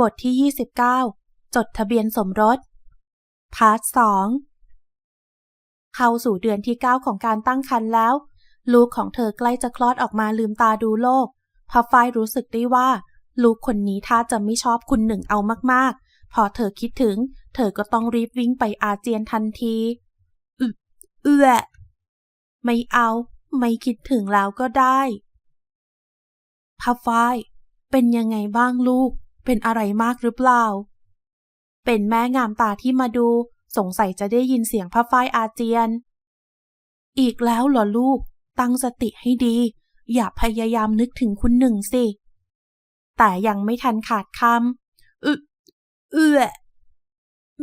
บทที่ 29 จดทะเบียนสมรส พาร์ทสองเข้าสู่เดือนที่ 9 ของการตั้งครรภ์แล้ว ลูกของเธอใกล้จะคลอดออกมาลืมตาดูโลกพอฝ้ายรู้สึกได้ว่า ลูกคนนี้ถ้าจะไม่ชอบคุณหนึ่งเอามากๆ พอเธอคิดถึง เธอก็ต้องรีบวิ่งไปอาเจียนทันทีอึเอื้อไม่เอา ไม่คิดถึงแล้วก็ได้พาฝ้ายเป็นยังไงบ้างลูก เป็นอะไรมากหรือเปล่า เป็นแม่งามตาที่มาดู สงสัยจะได้ยินเสียงพระฝ้ายอาเจียน อีกแล้วเหรอลูก ตั้งสติให้ดี อย่าพยายามนึกถึงคุณหนึ่งสิ แต่ยังไม่ทันขาดคำอึเอือ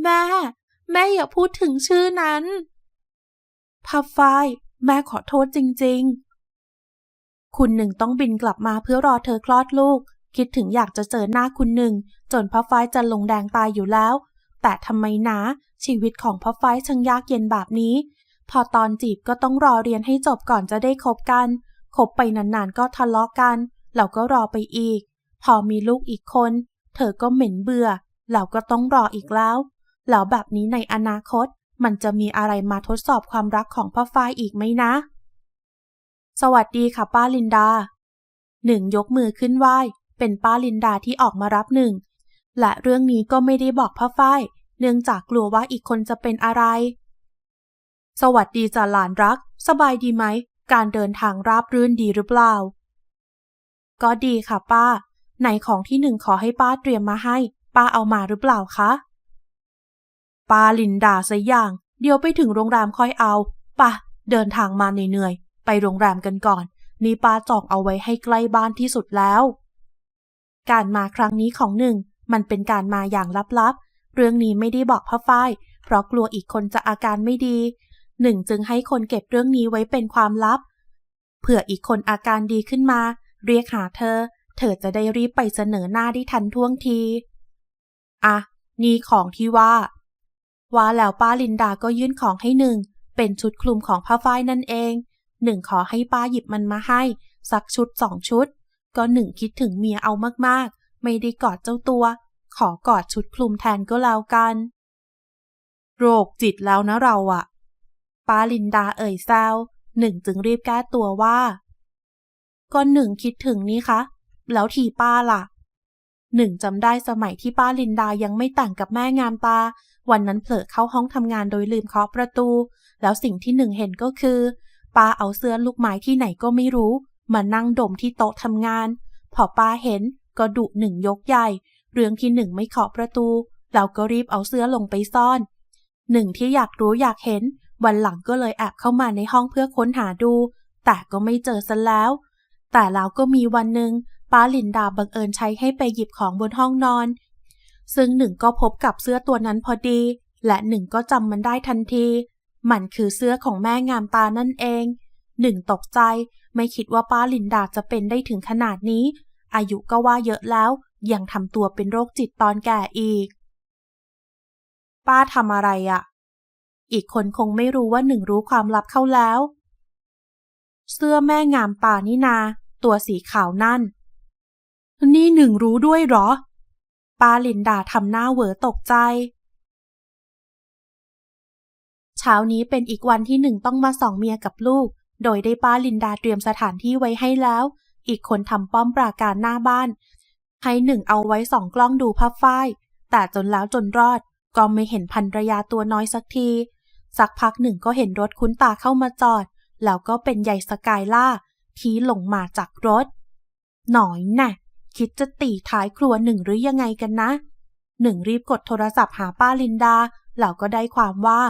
แม่ แม่อย่าพูดถึงชื่อนั้นพับฝ้าย แม่ขอโทษจริง ๆ คุณหนึ่งต้องบินกลับมาเพื่อรอเธอคลอดลูก คิดถึงอยากจะเจอหน้าคุณหนึ่ง จนพ่อฝ้ายจะลงแดงตายอยู่แล้ว แต่ทำไมนะชีวิตของพ่อฝ้ายช่างยากเย็นแบบนี้ พอตอนจีบก็ต้องรอเรียนให้จบก่อนจะได้คบกันคบไปนานๆก็ทะเลาะกัน เราก็รอไปอีก พอมีลูกอีกคน เธอก็เหม็นเบื่อ เราก็ต้องรออีกแล้ว แล้วแบบนี้ในอนาคต มันจะมีอะไรมาทดสอบความรักของพ่อฝ้ายอีกไหมนะ สวัสดีค่ะป้าลินดา หนึ่งยกมือขึ้นไหว้ เป็นป้าลินดาที่ออกมารับหนึ่ง และเรื่องนี้ก็ไม่ได้บอกพ่อฝ้ายเนื่องจากกลัวว่าอีกคนจะเป็นอะไร สวัสดีจ้ะหลานรัก สบายดีไหม การเดินทางราบรื่นดีหรือเปล่า ก็ดีค่ะป้า ไหนของที่หนึ่งขอให้ป้าเตรียมมาให้ ป้าเอามาหรือเปล่าคะ ป้าลินดาซะอย่าง เดี๋ยวไปถึงโรงแรมค่อยเอาป่ะเดินทางมาเหนื่อยๆไปโรงแรมกันก่อน นี่ป้าจองเอาไว้ให้ใกล้บ้านที่สุดแล้ว การมาครั้งนี้ของหนึ่ง มันเป็นการมาอย่างลับๆ เรื่องนี้ไม่ได้บอกพ่อฝ้าย เพราะกลัวอีกคนจะอาการไม่ดี หนึ่งจึงให้คนเก็บเรื่องนี้ไว้เป็นความลับ เผื่ออีกคนอาการดีขึ้นมา เรียกหาเธอ เธอจะได้รีบไปเสนอหน้าได้ทันท่วงที อะ นี่ของที่ว่า ว่าแล้วป้าลินดาก็ยื่นของให้หนึ่ง เป็นชุดคลุมของผ้าฝ้ายนั่นเอง หนึ่งขอให้ป้าหยิบมันมาให้ สักชุดสองชุด ก็หนึ่งคิดถึงเมียเอามากๆ ไม่ได้กอดเจ้าตัว ขอกอดชุดคลุมแทนก็แล้วกัน โรคจิตแล้วนะเราอะป้าลินดาเอ่ยแซวหนึ่งจึงรีบแก้ตัวว่าก็หนึ่งคิดถึงนี่คะ แล้วทีป้าล่ะ หนึ่งจำได้สมัยที่ป้าลินดายังไม่แต่งกับแม่งามตา วันนั้นเผลอเข้าห้องทำงานโดยลืมเคาะประตู แล้วสิ่งที่หนึ่งเห็นก็คือป้าเอาเสื้อลูกไม้ที่ไหนก็ไม่รู้ มานั่งดมที่โต๊ะทำงาน พอป้าเห็นก็ดุหนึ่งยกใหญ่ เรื่องที่หนึ่งไม่เคาะประตูแล้วก็รีบเอาเสื้อลงไปซ่อน หนึ่งที่อยากรู้อยากเห็น วันหลังก็เลยแอบเข้ามาในห้องเพื่อค้นหาดู แต่ก็ไม่เจอซะแล้ว แต่แล้วก็มีวันหนึ่งป้าลินดาบังเอิญใช้ให้ไปหยิบของบนห้องนอน ซึ่งหนึ่งก็พบกับเสื้อตัวนั้นพอดี และหนึ่งก็จำมันได้ทันที มันคือเสื้อของแม่งามตานั่นเอง หนึ่งตกใจ ไม่คิดว่าป้าลินดาจะเป็นได้ถึงขนาดนี้ อายุก็ว่าเยอะแล้ว ยังทำตัวเป็นโรคจิตตอนแก่อีก ป้าทำอะไรอะ่ะ อีกคนคงไม่รู้ว่าหนึ่งรู้ความลับเข้าแล้ว เสื้อแม่งามตานี่นา ตัวสีขาวนั่น นี่หนึ่งรู้ด้วยเหรอ ป้าลินดาทำหน้าเหวอตกใจเช้านี้เป็นอีกวันที่หนึ่งต้องมาส่องเมียกับลูก โดยได้ป้าลินดาเตรียมสถานที่ไว้ให้แล้ว อีกคนทำป้อมปราการหน้าบ้าน ให้หนึ่งเอาไว้สองกล้องดูภาพฝ้าย แต่จนแล้วจนรอด ก็ไม่เห็นพันรยาตัวน้อยสักที สักพักหนึ่งก็เห็นรถคุ้นตาเข้ามาจอด แล้วก็เป็นใหญ่สกายล่า ที่ลงมาจากรถ หน่อยน่ะ คิดจะตีท้ายครัวหนึ่งหรือยังไงกันนะ หนึ่งรีบกดโทรศัพท์หาป้าลินดาแล้วก็ได้ความว่า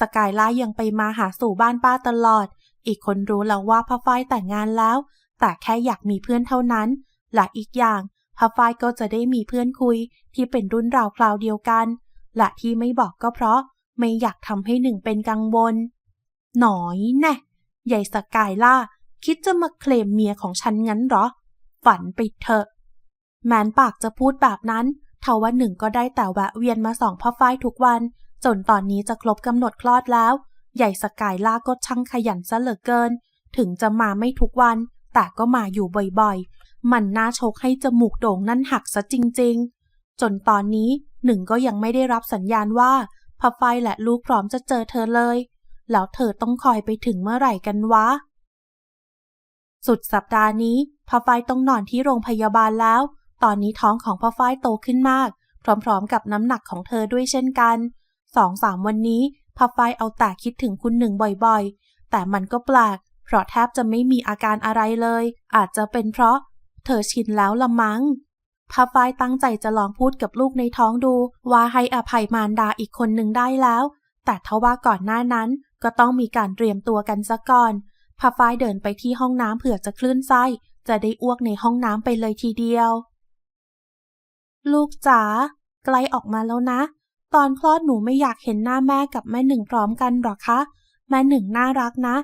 สกายล่ายังไปมาหาสู่บ้านป้าตลอด อีกคนรู้แล้วว่าพ่อฝ้ายแต่งงานแล้ว แต่แค่อยากมีเพื่อนเท่านั้น และอีกอย่างพ่อฝ้ายก็จะได้มีเพื่อนคุยที่เป็นรุ่นราวคราวเดียวกัน และที่ไม่บอกก็เพราะไม่อยากทำให้หนึ่งเป็นกังวล หนอยแน่ใหญ่สกายล่า คิดจะมาเคลมเมียของฉันงั้นเหรอ ฝันไปเถอะ แมนปากจะพูดแบบนั้นทว่าหนึ่งก็ได้แต่แวะเวียนมาส่องพ่อฝ้ายทุกวัน จนตอนนี้จะครบกำหนดคลอดแล้ว ใหญ่สกายล่าก็ช่างขยันซะเหลือเกิน ถึงจะมาไม่ทุกวัน แต่ก็มาอยู่บ่อยๆ มันน่าชคให้จมูกโด่งนั่นหักซะจริงๆ จนตอนนี้หนึ่งก็ยังไม่ได้รับสัญญาณว่าพับไฟและลูกพร้อมจะเจอเธอเลย แล้วเธอต้องคอยไปถึงเมื่อไหร่กันวะ สุดสัปดาห์นี้พับไฟต้องนอนที่โรงพยาบาลแล้ว ตอนนี้ท้องของพับไฟโตขึ้นมาก พร้อมๆกับน้ำหนักของเธอด้วยเช่นกันสองสามวันนี้ พับไฟเอาแต่คิดถึงคุณหนึ่งบ่อยๆ แต่มันก็แปลก เพราะแทบจะไม่มีอาการอะไรเลย อาจจะเป็นเพราะ เธอชินแล้วละมั้งพับไฟตั้งใจจะลองพูดกับลูกในท้องดู ว่าให้อภัยมารดาอีกคนหนึ่งได้แล้ว แต่ทว่าก่อนหน้านั้นก็ต้องมีการเตรียมตัวกันซะก่อนพับไฟเดินไปที่ห้องน้ำเผื่อจะคลื่นไส้จะได้อ้วกในห้องน้ำไปเลยทีเดียว ลูกจ๋าใกล้ออกมาแล้วนะ ตอนคลอดหนูไม่อยากเห็นหน้าแม่กับแม่หนึ่งพร้อมกันหรอคะ แม่หนึ่งน่ารักนะ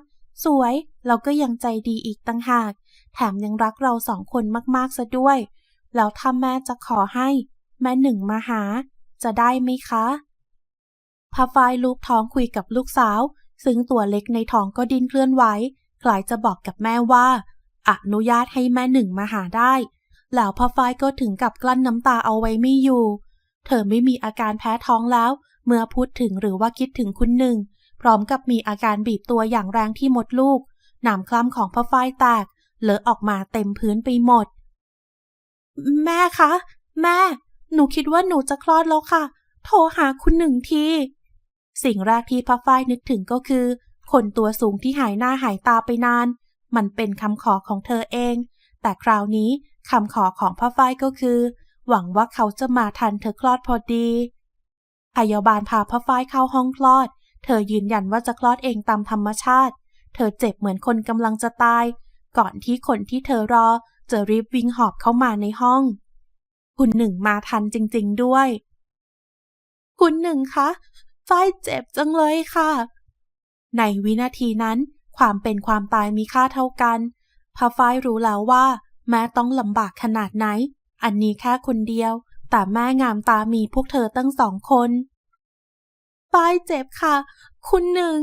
สวยแล้วก็ยังใจดีอีกตั้งหาก แถมยังรักเราสองคนมากๆซะด้วย แล้วถ้าแม่จะขอให้ แม่หนึ่งมาหา จะได้ไหมคะพาฟายลูกท้องคุยกับลูกสาว ซึ่งตัวเล็กในท้องก็ดิ้นเคลื่อนไหวคล้ายจะบอกกับแม่ว่า อนุญาตให้แม่หนึ่งมาหาได้ แล้วพาฟายก็ถึงกับกลั้นน้ำตาเอาไว้ไม่อยู่ เธอไม่มีอาการแพ้ท้องแล้ว เมื่อพูดถึงหรือว่าคิดถึงคุณหนึ่ง พร้อมกับมีอาการบีบตัวอย่างแรงที่มดลูกหนามคล้ำของพาฟายแตกเลอะออกมาเต็มพื้นไปหมด แม่คะ แม่ หนูคิดว่าหนูจะคลอดแล้วค่ะ โทรหาคุณหนึ่งที สิ่งแรกที่พระฝ้ายนึกถึงก็คือ คนตัวสูงที่หายหน้าหายตาไปนาน มันเป็นคำขอของเธอเอง แต่คราวนี้คำขอของพระฝ้ายก็คือ หวังว่าเขาจะมาทันเธอคลอดพอดี พยาบาลพาพระฝ้ายเข้าห้องคลอด เธอยืนยันว่าจะคลอดเองตามธรรมชาติ เธอเจ็บเหมือนคนกำลังจะตาย ก่อนที่คนที่เธอรอ จะรีบวิ่งหอบเข้ามาในห้อง คุณหนึ่งมาทันจริง ๆด้วย คุณหนึ่งคะฝ้ายเจ็บจังเลยค่ะ ในวินาทีนั้น ความเป็นความตายมีค่าเท่ากันพาฝ้ายรู้แล้วว่า แม่ต้องลำบากขนาดไหน อันนี้แค่คนเดียว แต่แม่งามตามีพวกเธอตั้งสองคนฝ้ายเจ็บค่ะ คุณหนึ่ง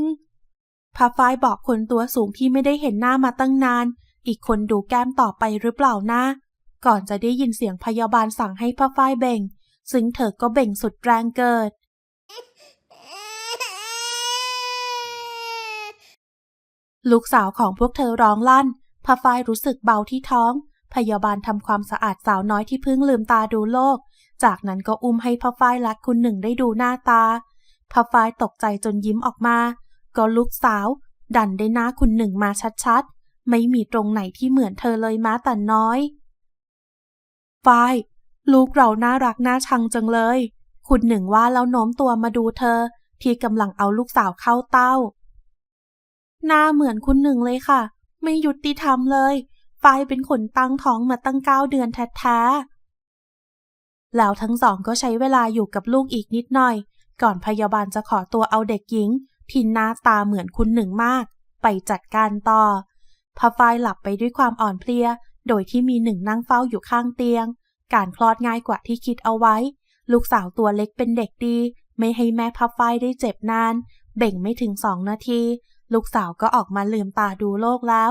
พาฝ้ายบอกคนตัวสูงที่ไม่ได้เห็นหน้ามาตั้งนาน อีกคนดูแก้มต่อไปหรือเปล่านะ ก่อนจะได้ยินเสียงพยาบาลสั่งให้พาฝ้ายเบ่ง ซึ่งเธอก็เบ่งสุดแรงเกิด ลูกสาวของพวกเธอร้องลั่นพาฝ้ายรู้สึกเบาที่ท้อง พยาบาลทำความสะอาดสาวน้อยที่เพิ่งลืมตาดูโลก จากนั้นก็อุ้มให้พาฝ้ายรักคุณหนึ่งได้ดูหน้าตาพาฝ้ายตกใจจนยิ้มออกมา ก็ลูกสาว ดันได้หน้าคุณหนึ่งมาชัดๆ ไม่มีตรงไหนที่เหมือนเธอเลยแม้แต่น้อยฝ้าย ลูกเราน่ารักน่าชังจังเลย คุณหนึ่งว่าแล้วโน้มตัวมาดูเธอ ที่กำลังเอาลูกสาวเข้าเต้า หน้าเหมือนคุณหนึ่งเลยค่ะ ไม่ยุติธรรมเลย ฝ้ายเป็นคนตั้งท้องมาตั้งเก้าเดือนแท้ๆแล้วทั้งสองก็ใช้เวลาอยู่กับลูกอีกนิดหน่อย ก่อนพยาบาลจะขอตัวเอาเด็กหญิง ที่หน้าตาเหมือนคุณหนึ่งมาก ไปจัดการต่อพาฝ้ายหลับไปด้วยความอ่อนเพลีย โดยที่มีหนึ่งนั่งเฝ้าอยู่ข้างเตียง การคลอดง่ายกว่าที่คิดเอาไว้ ลูกสาวตัวเล็กเป็นเด็กดี ไม่ให้แม่พับฝ้ายได้เจ็บนาน เบ่งไม่ถึงสองนาที ลูกสาวก็ออกมาลืมตาดูโลกแล้ว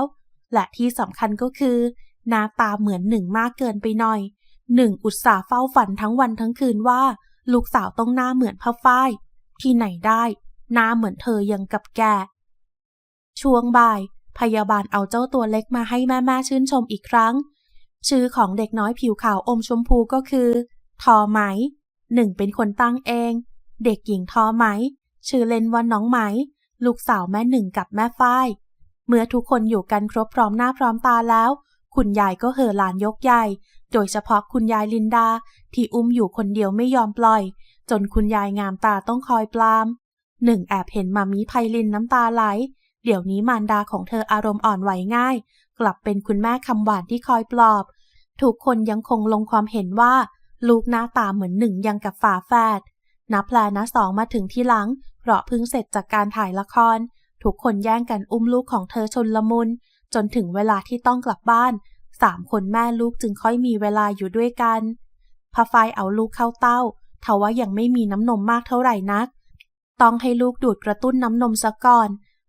และที่สำคัญก็คือ หน้าตาเหมือนหนึ่งมากเกินไปหน่อย หนึ่งอุตส่าห์เฝ้าฝันทั้งวันทั้งคืนว่า ลูกสาวต้องหน้าเหมือนพับฝ้าย ที่ไหนได้ หน้าเหมือนเธอยังกับแก ช่วงบ่าย พยาบาลเอาเจ้าตัวเล็กมาให้แม่แม่ชื่นชมอีกครั้ง ชื่อของเด็กน้อยผิวขาวอมชมพูก็คือ ทอไหม หนึ่งเป็นคนตั้งเอง เด็กหญิงทอไหม ชื่อเล่นว่าน้องไหม ลูกสาวแม่หนึ่งกับแม่ฝ้าย เมื่อทุกคนอยู่กันครบพร้อมหน้าพร้อมตาแล้ว คุณยายก็เห่อหลานยกใหญ่ โดยเฉพาะคุณยายลินดา ที่อุ้มอยู่คนเดียวไม่ยอมปล่อย จนคุณยายงามตาต้องคอยปลาม หนึ่งแอบเห็นมามีไพลินน้ำตาไหล เดี๋ยวนี้มารดาของเธออารมณ์อ่อนไหวง่าย กลับเป็นคุณแม่คำหวานที่คอยปลอบ ทุกคนยังคงลงความเห็นว่า ลูกหน้าตาเหมือนหนึ่งยังกับฝาแฝดนับแพลนะสองมาถึงที่หลัง เพราะเพิ่งเสร็จจากการถ่ายละคร ทุกคนแย่งกันอุ้มลูกของเธอชนละมุน จนถึงเวลาที่ต้องกลับบ้านสามคนแม่ลูกจึงค่อยมีเวลาอยู่ด้วยกันพาไฟเอาลูกเข้าเต้าทว่ายังไม่มีน้ำนมมากเท่าไหร่นัก ต้องให้ลูกดูดกระตุ้นน้ำนมซะก่อน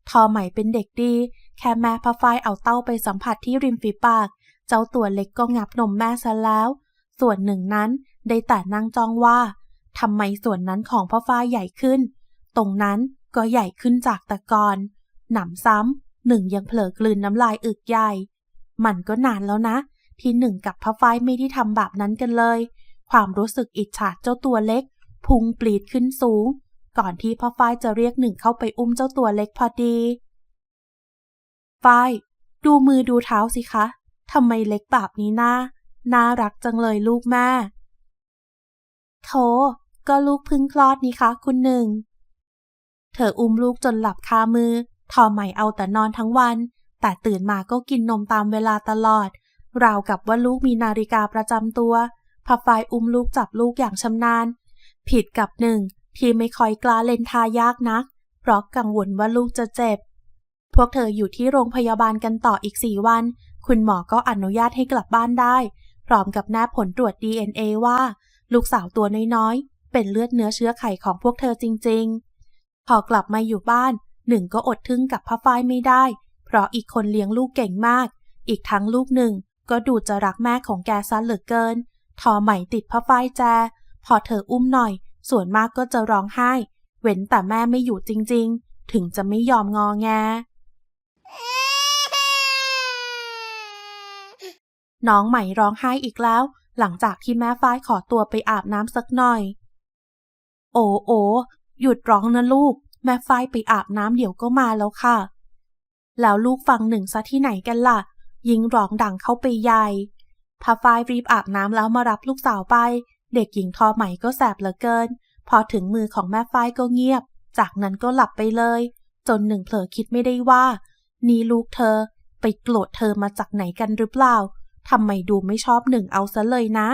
ทอใหม่เป็นเด็กดี แค่แม่พาไฟเอาเต้าไปสัมผัสที่ริมฝีปาก เจ้าตัวเล็กก็งับนมแม่ซะแล้ว ส่วนหนึ่งนั้นได้แต่นั่งจ้องว่าทำไมส่วนนั้นของพ่อฝ้าใหญ่ขึ้น ตรงนั้น ก็ใหญ่ขึ้นจากต่ก่อนหนำซ้ำหนึ่งยังเผลอกลืนน้ำลายอึกใหญ่ มันก็นานแล้วนะ ที่หนึ่งกับพ่อฝ้ายไม่ได้ทำแบบนั้นกันเลย ความรู้สึกอิจฉาเจ้าตัวเล็ก พุงปลีดขึ้นสูง ก่อนที่พ่อฝ้ายจะเรียกหนึ่งเข้าไปอุ้มเจ้าตัวเล็กพอดีฝ้ายดูมือดูเท้าสิคะทำไมเล็กแบบนี้น่าน่ารักจังเลยลูกแม่โถก็ลูกพึ่งคลอดนี่คะคุณหนึ่ง เธออุ้มลูกจนหลับคามือ ทอใหม่เอาแต่นอนทั้งวัน แต่ตื่นมาก็กินนมตามเวลาตลอด ราวกับว่าลูกมีนาฬิกาประจำตัวพับไฟอุ้มลูกจับลูกอย่างชำนาญ ผิดกับหนึ่งที่ไม่ค่อยกล้าเล่นทายากนัก เพราะกังวลว่าลูกจะเจ็บ พวกเธออยู่ที่โรงพยาบาลกันต่ออีกสี่วัน คุณหมอก็อนุญาตให้กลับบ้านได้ พร้อมกับแนบผลตรวจ DNA ว่า ลูกสาวตัวน้อยๆ เป็นเลือดเนื้อเชื้อไขของพวกเธอจริง ๆ พอกลับมาอยู่บ้านหนึ่งก็อดทึ่งกับพ่อฝ้ายไม่ได้ เพราะอีกคนเลี้ยงลูกเก่งมาก อีกทั้งลูกหนึ่งก็ดูจะรักแม่ของแกซะเหลือเกิน ทอใหม่ติดพ่อฝ้ายแจ พอเธออุ้มหน่อย ส่วนมากก็จะร้องไห้ เว้นแต่แม่ไม่อยู่จริง ๆ ถึงจะไม่ยอมงอแง น้องใหม่ร้องไห้อีกแล้ว หลังจากที่แม่ฝ้ายขอตัวไปอาบน้ำสักหน่อย โอ้โอ หยุดร้องนะลูก แม่ฝ้ายไปอาบน้ำเดี๋ยวก็มาแล้วค่ะ แล้วลูกฟังหนึ่งซะที่ไหนกันล่ะ ยิงร้องดังเข้าไปใหญ่พาฝ้ายรีบอาบน้ำแล้วมารับลูกสาวไป เด็กหญิงทอใหม่ก็แสบเหลือเกิน พอถึงมือของแม่ฝ้ายก็เงียบ จากนั้นก็หลับไปเลย จนหนึ่งเผลอคิดไม่ได้ว่า นี่ลูกเธอ ไปโกรธเธอมาจากไหนกันหรือเปล่าทำไมดูไม่ชอบหนึ่งเอาซะเลยนะ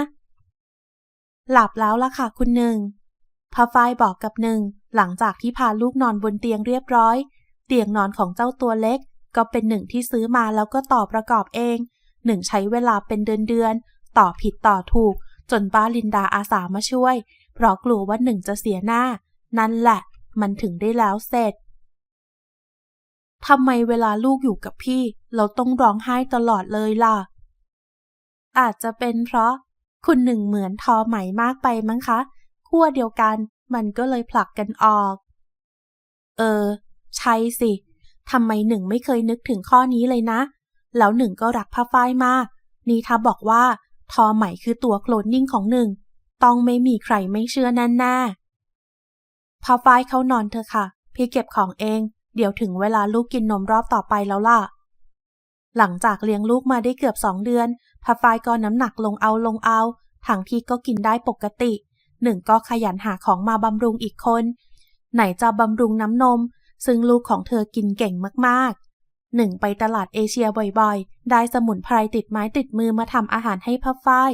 หลับแล้วล่ะค่ะคุณหนึ่ง พาฝ้ายบอกกับหนึ่ง หลังจากที่พาลูกนอนบนเตียงเรียบร้อย เตียงนอนของเจ้าตัวเล็ก ก็เป็นหนึ่งที่ซื้อมาแล้วก็ต่อประกอบเอง หนึ่งใช้เวลาเป็นเดือนเดือนๆต่อผิดต่อถูก จนป้าลินดาอาสามาช่วย เพราะกลัวว่าหนึ่งจะเสียหน้า นั่นแหละ มันถึงได้แล้วเสร็จทำไมเวลาลูกอยู่กับพี่ เราต้องร้องไห้ตลอดเลยล่ะ อาจจะเป็นเพราะ คุณหนึ่งเหมือนทอไหมมากไปมั้งคะ ขั้วเดียวกัน มันก็เลยผลักกันออก เออ ใช่สิทำไมหนึ่งไม่เคยนึกถึงข้อนี้เลยนะ แล้วหนึ่งก็รักผ้าฝ้ายมาก นี่ถ้าบอกว่า ทอไหมคือตัวโคลนนิ่งของหนึ่ง ต้องไม่มีใครไม่เชื่อแน่แน่ผ้าฝ้ายเขานอนเถอะค่ะ พี่เก็บของเอง เดี๋ยวถึงเวลาลูกกินนมรอบต่อไปแล้วล่ะ หลังจากเลี้ยงลูกมาได้เกือบสองเดือนผ้าฝ้ายก็น้ำหนักลงเอาลงเอาทางที่ก็กินได้ปกติ หนึ่งก็ขยันหาของมาบำรุงอีกคน ไหนจะบำรุงน้ำนม ซึ่งลูกของเธอกินเก่งมากๆหนึ่งไปตลาดเอเชียบ่อยๆ ได้สมุนไพรติดไม้ติดมือมาทำอาหารให้พับฝ้าย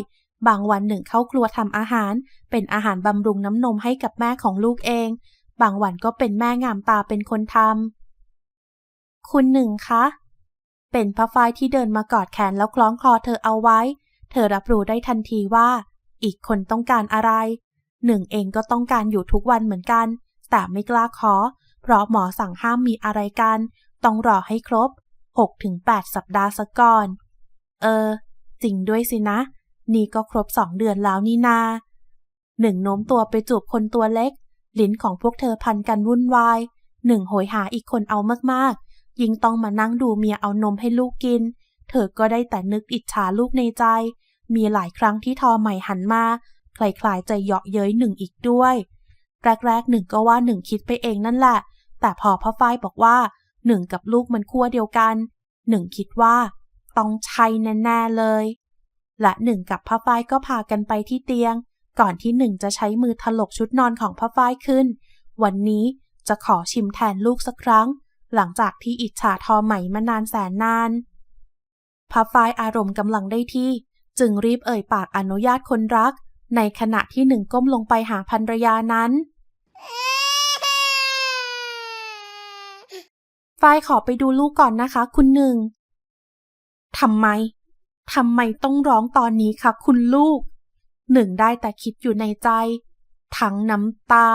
บางวันหนึ่งเข้าครัวทำอาหาร เป็นอาหารบำรุงน้ำนมให้กับแม่ของลูกเอง บางวันก็เป็นแม่งามตาเป็นคนทำคุณหนึ่งคะ เป็นพับฝ้ายที่เดินมากอดแขนแล้วคล้องคอเธอเอาไว้ เธอรับรู้ได้ทันทีว่าอีกคนต้องการอะไร หนึ่งเองก็ต้องการอยู่ทุกวันเหมือนกัน แต่ไม่กล้าขอ เพราะหมอสั่งห้ามมีอะไรกัน ต้องรอให้ครบ 6-8 สัปดาห์ซะก่อน เออ จริงด้วยสินะ นี่ก็ครบสองเดือนแล้วนี่นา หนึ่งโน้มตัวไปจูบคนตัวเล็ก ลิ้นของพวกเธอพันกันวุ่นวาย หนึ่งโหยหาอีกคนเอามากๆ ยิ่งต้องมานั่งดูเมียเอานมให้ลูกกิน เธอก็ได้แต่นึกอิจฉาลูกในใจ มีหลายครั้งที่ทอใหม่หันมา คล้ายๆจะเยาะเย้ยหนึ่งอีกด้วย แรกๆหนึ่งก็ว่าหนึ่งคิดไปเองนั่นแหละ แต่พอพ่อฝ้ายบอกว่าหนึ่งกับลูกมันขั้วเดียวกันหนึ่งคิดว่าต้องใช่แน่ๆเลย และหนึ่งกับพ่อฝ้ายก็พากันไปที่เตียง ก่อนที่หนึ่งจะใช้มือถลกชุดนอนของพ่อฝ้ายขึ้น วันนี้จะขอชิมแทนลูกสักครั้ง หลังจากที่อิจฉาทอใหม่มานานแสนนานพ่อฝ้ายอารมณ์กำลังได้ที่ จึงรีบเอ่ยปากอนุญาตคนรัก ในขณะที่หนึ่งก้มลงไปหาภรรยานั้น ฝ้ายขอไปดูลูกก่อนนะคะ คุณหนึ่งทำไมทำไมต้องร้องตอนนี้คะคุณลูก หนึ่งได้แต่คิดอยู่ในใจ ทั้งน้ำตา